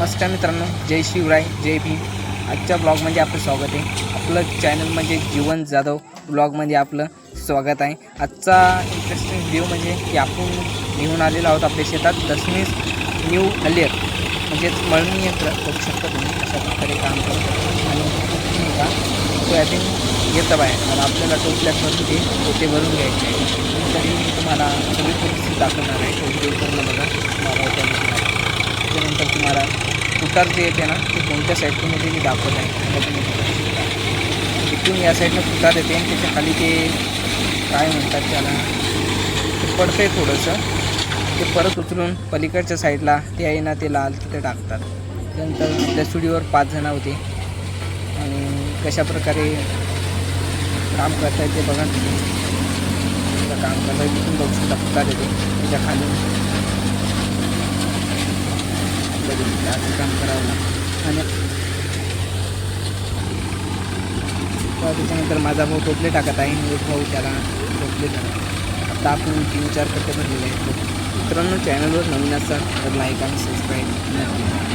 नमस्कार मित्रांनो जय शिवराय जय भीम. आजच्या ब्लॉगमध्ये आपलं स्वागत आहे. आपलं चॅनल म्हणजे जीवन जाधव ब्लॉगमध्ये आपलं स्वागत आहे. आजचा इंटरेस्टिंग व्हिडिओ म्हणजे की आपण घेऊन आलेलो आहोत आपल्या शेतात दशमीस न्यू हलियर म्हणजेच मळणी यंत्र करू शकता तुम्ही अशा प्रकारे काम करत आणि तो का सोयाबीन येतं बाहेर. आणि आपल्याला टोपल्यात भरून ते पोते भरून घ्यायचे आहे तरी मी तुम्हाला सगळी परिस्थिती दाखवणार आहे. तो व्हिडिओ बघा मला त्याच्यानंतर तुम्हाला उतार जे येते ना ते कोणत्या साईडतून येते मी दाखवत आहे. इथून या साईडनं फुटार येते आणि त्याच्याखाली ते काय म्हणतात त्याला ते पडतं आहे थोडंसं. ते परत उचलून पलीकडच्या साईडला ते आहे ना ते लाल तिथे टाकतात. त्यानंतर त्या स्टुडिओवर पाच जण होते. आणि कशा प्रकारे काम करता येते बघा काम करता येते तिथून बघू शकता फुटार येते. त्याच्याखाली करून असं काम करावं लागतं आणि तर त्याच्यानंतर माझा भाऊ टोपले टाकत आहे एक भाऊ त्याला टोपले टाकत आता आपण तीन चार कट्टे भरलेले आहेत. मित्रांनो चॅनलवर नवीन असाल तर लाईक आणि सबस्क्राईब नक्की